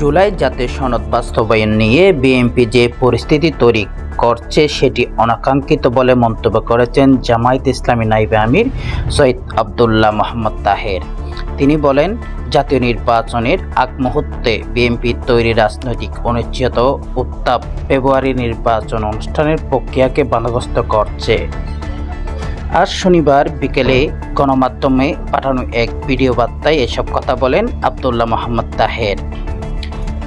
জুলাই জাতীয় সনদ বাস্তবায়ন নিয়ে বিএনপি যে পরিস্থিতি তৈরি করছে সেটি অনাকাঙ্ক্ষিত বলে মন্তব্য করেছেন জামায়াত ইসলামী নাইবে আমির সৈয়দ আবদুল্লাহ মোহাম্মদ তাহের। তিনি বলেন, জাতীয় নির্বাচনের আগ মুহূর্তে বিএনপির তৈরি রাজনৈতিক অনিশ্চয়তা উত্তাপ ফেব্রুয়ারি নির্বাচন অনুষ্ঠানের প্রক্রিয়াকে বাধাগ্রস্ত করছে। আজ শনিবার বিকেলে গণমাধ্যমে পাঠানো এক ভিডিও বার্তায় এসব কথা বলেন আবদুল্লাহ মোহাম্মদ তাহের।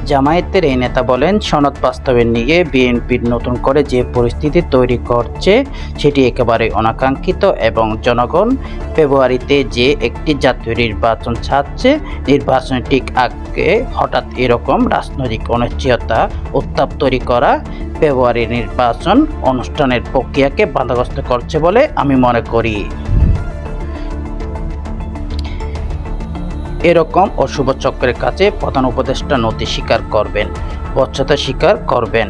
জামায়াতের এই নেতা বলেন, সনদ বাস্তবের নিয়ে বিএনপির নতুন করে যে পরিস্থিতি তৈরি করছে, সেটি একেবারে অনাকাঙ্ক্ষিত এবং জনগণ ফেব্রুয়ারিতে যে একটি জাতীয় নির্বাচন ছাড়ছে, নির্বাচনের ঠিক আগে হঠাৎ এরকম রাজনৈতিক অনিশ্চয়তা উত্তাপ তৈরি করা ফেব্রুয়ারি নির্বাচন অনুষ্ঠানের প্রক্রিয়াকে বাধাগ্রস্ত করছে বলে আমি মনে করি। এরকম অশুভ চক্রের কাছে প্রধান উপদেষ্টা নথি স্বীকার করবেন, বচ্ছতা স্বীকার করবেন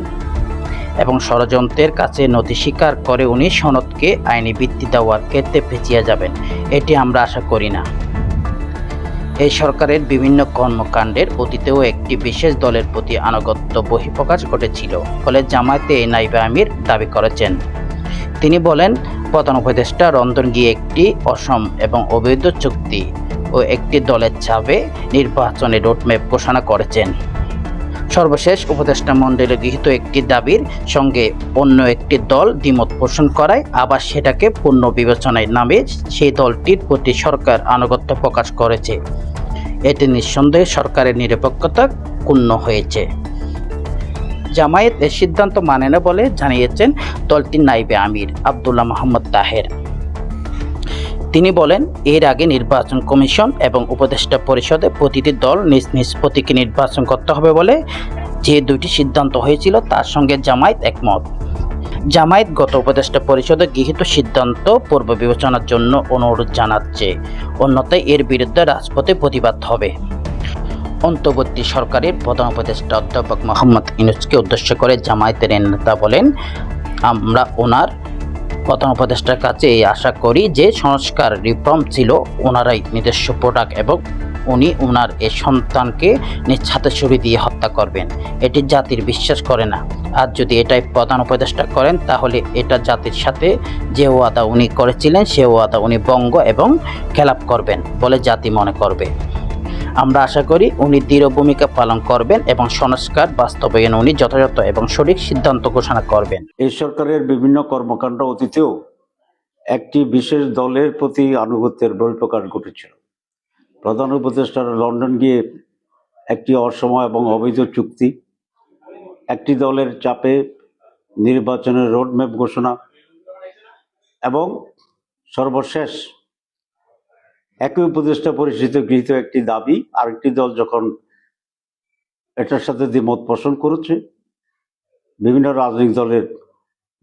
এবং ষড়যন্ত্রের কাছে নথি স্বীকার করে উনি সনদকে, আইনি ভিত্তি দেওয়ার ক্ষেত্রে পেঁচিয়ে যাবেন। এটি আমরা আশা করি না। এই সরকারের বিভিন্ন কর্মকাণ্ডের অতীতেও একটি বিশেষ দলের প্রতি আনুগত্য বহিঃপ্রকাশ ঘটেছিল, ফলে জামায়াতে এই নাইবা আমির দাবি করেছেন। তিনি বলেন, প্রধান উপদেষ্টা রন্ধন গিয়ে একটি অসম এবং অবৈধ চুক্তি ও একটি দলের চাপে নির্বাচনে রোডম্যাপ ঘোষণা করেছেন। সর্বশেষ উপদেষ্টা মণ্ডলে গৃহীত একটি দাবির সঙ্গে অন্য একটি দল দ্বিমত পোষণ করায় আবার সেটাকে পূর্ণ বিবেচনায় নামে সেই দলটির প্রতি সরকার আনুগত্য প্রকাশ করেছে। এতে নিঃসন্দেহে সরকারের নিরপেক্ষতা ক্ষুণ্ণ হয়েছে। জামায়াত এর সিদ্ধান্ত মানে না বলে জানিয়েছেন দলটির নাইবে আমির আবদুল্লাহ মোহাম্মদ তাহের। তিনি বলেন, এর আগে নির্বাচন কমিশন এবং উপদেষ্টা পরিষদে প্রতিটি দল নিজ নিজ প্রতীকে নির্বাচন করতে হবে বলে যে দুটি সিদ্ধান্ত হয়েছিল তার সঙ্গে জামায়াত একমত। জামায়াত গত উপদেষ্টা পরিষদে গৃহীত সিদ্ধান্ত পূর্ব বিবেচনার জন্য অনুরোধ জানাচ্ছে, অন্যথায় এর বিরুদ্ধে রাজপথে প্রতিবাদ হবে। অন্তর্বর্তী সরকারের প্রধান উপদেষ্টা অধ্যাপক মোহাম্মদ ইনুসকে উদ্দেশ্য করে জামায়াতের নেতা বলেন, আমরা ওনার প্রধান উপদেষ্টার কাছে এই আশা করি যে সংস্কার রিফর্ম ছিল ওনারাই নিজস্ব প্রোডাক্ট এবং উনি ওনার এই সন্তানকে নিজ ছুরি দিয়ে হত্যা করবেন। এটি জাতির বিশ্বাস করে না। আর যদি এটাই প্রধান উপদেষ্টা করেন, তাহলে এটা জাতির সাথে যে ওয়াদা উনি করেছিলেন, সে ওয়াদা উনি বঙ্গ এবং খেলাপ করবেন বলে জাতি মনে করবে। আমরা আশা করি উনি দৃঢ় ভূমিকা পালন করবেন এবং সংস্কার বাস্তবায়নে উনি যথাযথ এবং সঠিক সিদ্ধান্ত ঘোষণা করবেন। এই সরকারের বিভিন্ন কর্মকাণ্ড অতীতেও একটি বিশেষ দলের প্রতি আনুগত্যের বহিঃপ্রকাশ ঘটেছিল। প্রধান উপদেষ্টার লন্ডন গিয়ে একটি অসময় এবং অবৈধ চুক্তি, একটি দলের চাপে নির্বাচনের রোডম্যাপ ঘোষণা এবং সর্বশেষ একই উপদেষ্টা পরিচিত গৃহীত একটি দাবি, আরেকটি দল যখন এটার সাথে দ্বিমত পোষণ করেছে, বিভিন্ন রাজনৈতিক দলের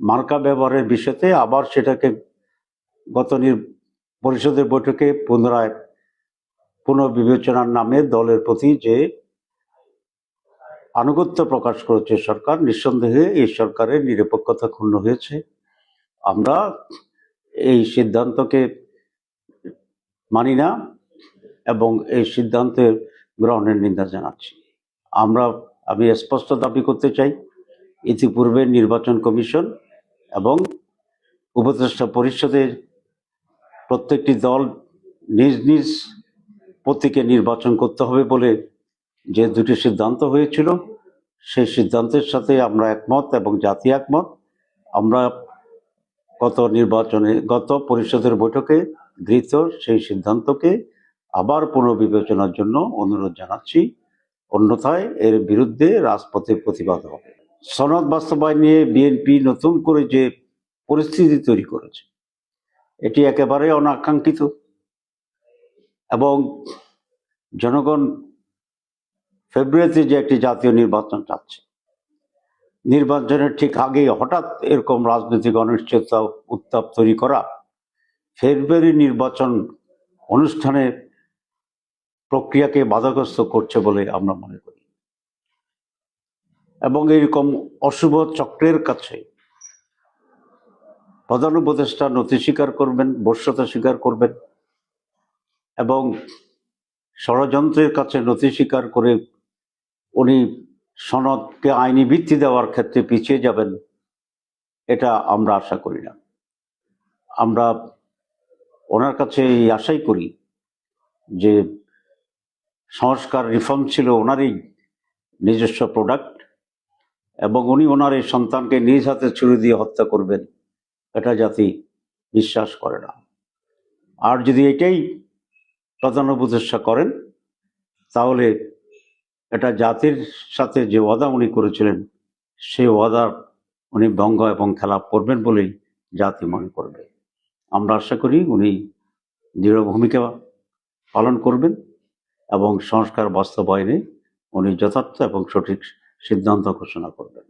মার্কা ব্যবহারের বিষয়তে আবার সেটাকে গত পরিষদের বৈঠকে পুনরায় পুনর্বিবেচনার নামে দলের প্রতি যে আনুগত্য প্রকাশ করেছে সরকার, নিঃসন্দেহে এই সরকারের নিরপেক্ষতা ক্ষুণ্ণ হয়েছে। আমরা এই সিদ্ধান্তকে মানি না এবং এই সিদ্ধান্তের গ্রহণের নিন্দা জানাচ্ছি। আমরা, আমি স্পষ্ট দাবি করতে চাই, ইতিপূর্বে নির্বাচন কমিশন এবং উপদেষ্টা পরিষদের প্রত্যেকটি দল নিজ নিজ প্রতীকে নির্বাচন করতে হবে বলে যে দুটি সিদ্ধান্ত হয়েছিল, সেই সিদ্ধান্তের সাথে আমরা একমত এবং জাতি একমত। আমরা গত নির্বাচনে, গত পরিষদের বৈঠকে গৃহীত সেই সিদ্ধান্তকে আবার পুনর্বিবেচনার জন্য অনুরোধ জানাচ্ছি। অন্যথায় এর বিরুদ্ধে রাজপথে প্রতিবাদ হবে। সনদ বাস্তবায়ন নিয়ে বিএনপি নতুন করে যে পরিস্থিতি তৈরি করেছে, এটি একেবারে অনাকাঙ্ক্ষিত এবং জনগণ ফেব্রুয়ারিতে যে একটি জাতীয় নির্বাচন চাচ্ছে, নির্বাচনের ঠিক আগে হঠাৎ এরকম রাজনৈতিক অনিশ্চয়তা, উত্তাপ তৈরি করা ফেব্রুয়ারি নির্বাচন অনুষ্ঠানের প্রক্রিয়াকে বাধাগ্রস্ত করছে বলে আমরা মনে করি। এবং এরকম অশুভ চক্রের কাছে প্রধান উপদেষ্টা নথি স্বীকার করবেন, বর্ষতা স্বীকার করবেন এবং ষড়যন্ত্রের কাছে নথি স্বীকার করে উনি সনদকে আইনি ভিত্তি দেওয়ার ক্ষেত্রে পিছিয়ে যাবেন, এটা আমরা আশা করি না। আমরা ওনার কাছে এই আশাই করি যে সংস্কার রিফর্ম ছিল ওনারই নিজস্ব প্রোডাক্ট এবং উনি ওনার এই সন্তানকে নিজ হাতে ছুরি দিয়ে হত্যা করবেন, এটা জাতি বিশ্বাস করে না। আর যদি এটাই প্রধান উপদেষ্টা করেন, তাহলে এটা জাতির সাথে যে ওয়াদা উনি করেছিলেন, সেই ওয়াদার উনি ভঙ্গ এবং খেলাপ করবেন বলেই জাতি মনে করবে। আমরা আশা করি উনি দৃঢ় ভূমিকা পালন করবেন এবং সংস্কার বাস্তবায়নে উনি যথার্থ এবং সঠিক সিদ্ধান্ত ঘোষণা করবেন।